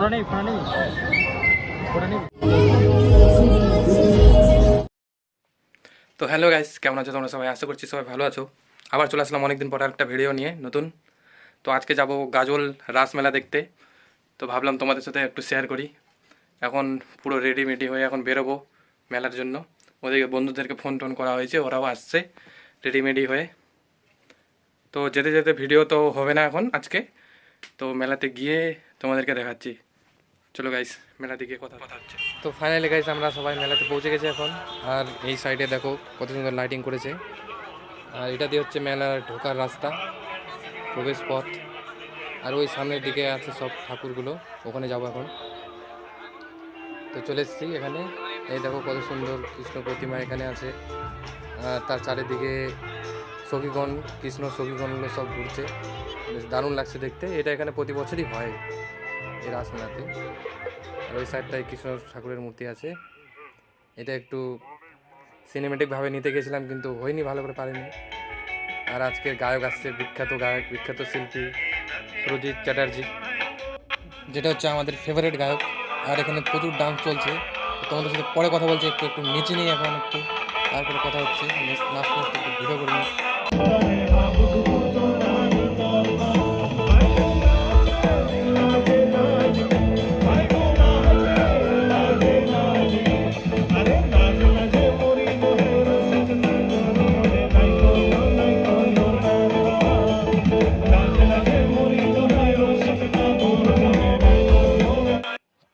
তো hello guys, কেমন আছো তোমরা সবাই? আশা করছি সবাই ভালো আছো। আবার চলে আসলাম অনেকদিন পর একটা ভিডিও নিয়ে, নতুন। তো আজকে যাব গাজল রাসমেলা দেখতে। তো ভাবলাম তোমাদের সাথে একটু শেয়ার করি। এখন পুরো রেডি মেডি হয়ে এখন বেরোবো মেলার জন্য। ওদেরকে বন্ধুদেরকে ফোন টোন করা হয়েছে, ওরাও আসছে রেডিমেডি হয়ে। তো যেতে যেতে ভিডিও তো হবে না এখন আজকে। তো মেলাতে গিয়ে তোমাদেরকে দেখাচ্ছি। চলো গাইস মেলাতে গিয়ে কথা কথা হচ্ছে। তো ফাইনালি গাইস আমরা সবাই মেলাতে পৌঁছে গেছি এখন। আর এই সাইডে দেখো কত সুন্দর লাইটিং করেছে। আর এটা দিয়ে হচ্ছে মেলার ঢোকার রাস্তা, প্রবেশ পথ। আর ওই সামনের দিকে আছে সব ঠাকুরগুলো, ওখানে যাব এখন। তো চলে এসেছি এখানে। এই দেখো কত সুন্দর কৃষ্ণ প্রতিমা এখানে আছে। আর তার চারিদিকে সখীগণ, কৃষ্ণ সখীগণগুলো সব ঘুরছে। বেশ দারুণ লাগছে দেখতে। এটা এখানে প্রতি বছরই হয়। এই রাসমেলাতে। আর ওই সাইডটায় কৃষ্ণ ঠাকুরের মূর্তি আছে। এটা একটু সিনেমেটিকভাবে নিতে গেছিলাম, কিন্তু হয়নি, ভালো করে পারিনি। আর আজকের গায়ক আসছে বিখ্যাত গায়ক, বিখ্যাত শিল্পী সুরজিৎ চ্যাটার্জি। যেটা হচ্ছে আমাদের ফেভারিট গায়ক। আর এখানে প্রচুর ডান্স চলছে। তোমাদের সাথে পরে কথা বলছি, একটু একটু নিচে নিই এখন একটু। তারপরে কথা হচ্ছে নাচ নাচ একটু ভিডিও করে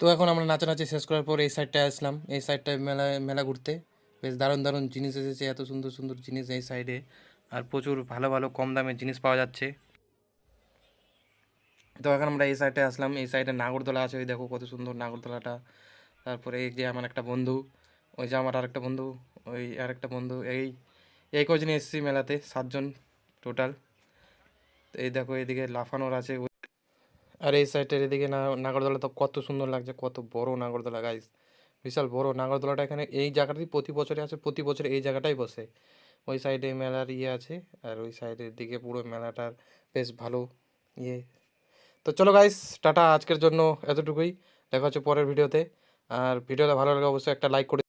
তো এখন আমরা নাচানাচি শেষ করার পর এই সাইডটায় আসলাম। এই সাইডটায় মেলা মেলা ঘুরতে। বেশ দারুণ দারুণ জিনিস এসেছে, এত সুন্দর সুন্দর জিনিস এই সাইডে আর প্রচুর ভালো ভালো, কম দামের জিনিস পাওয়া যাচ্ছে। তো এখন আমরা এই সাইডে আসলাম। এই সাইডে নাগরদোলা আছে, ওই দেখো কত সুন্দর নাগরদোলাটা। তারপরে এই যে আমার একটা বন্ধু, ওই যে আমার আরেকটা বন্ধু, ওই আরেকটা বন্ধু, এই এই কজন এসেছি মেলাতে? সাতজন টোটাল তো এই দেখো, এদিকে লাফানোর আছে। আর এই সাইডের এদিকে না, নাগরদোলা তো কত সুন্দর লাগছে, কত বড় নাগরদোলা গাইস বিশাল বড় নাগরদোলাটা এখানে এই জায়গাটাই প্রতি বছরে আছে প্রতি বছর এই জায়গাটাই বসে। ওই সাইডে মেলার ইয়ে আছে, আর ওই সাইডের দিকে পুরো মেলাটার বেশ ভালো ইয়ে। তো চলো গাইস টাটা আজকের জন্য এতটুকুই। দেখা হচ্ছে পরের ভিডিওতে। আর ভিডিওটা ভালো লাগে অবশ্যই একটা লাইক করে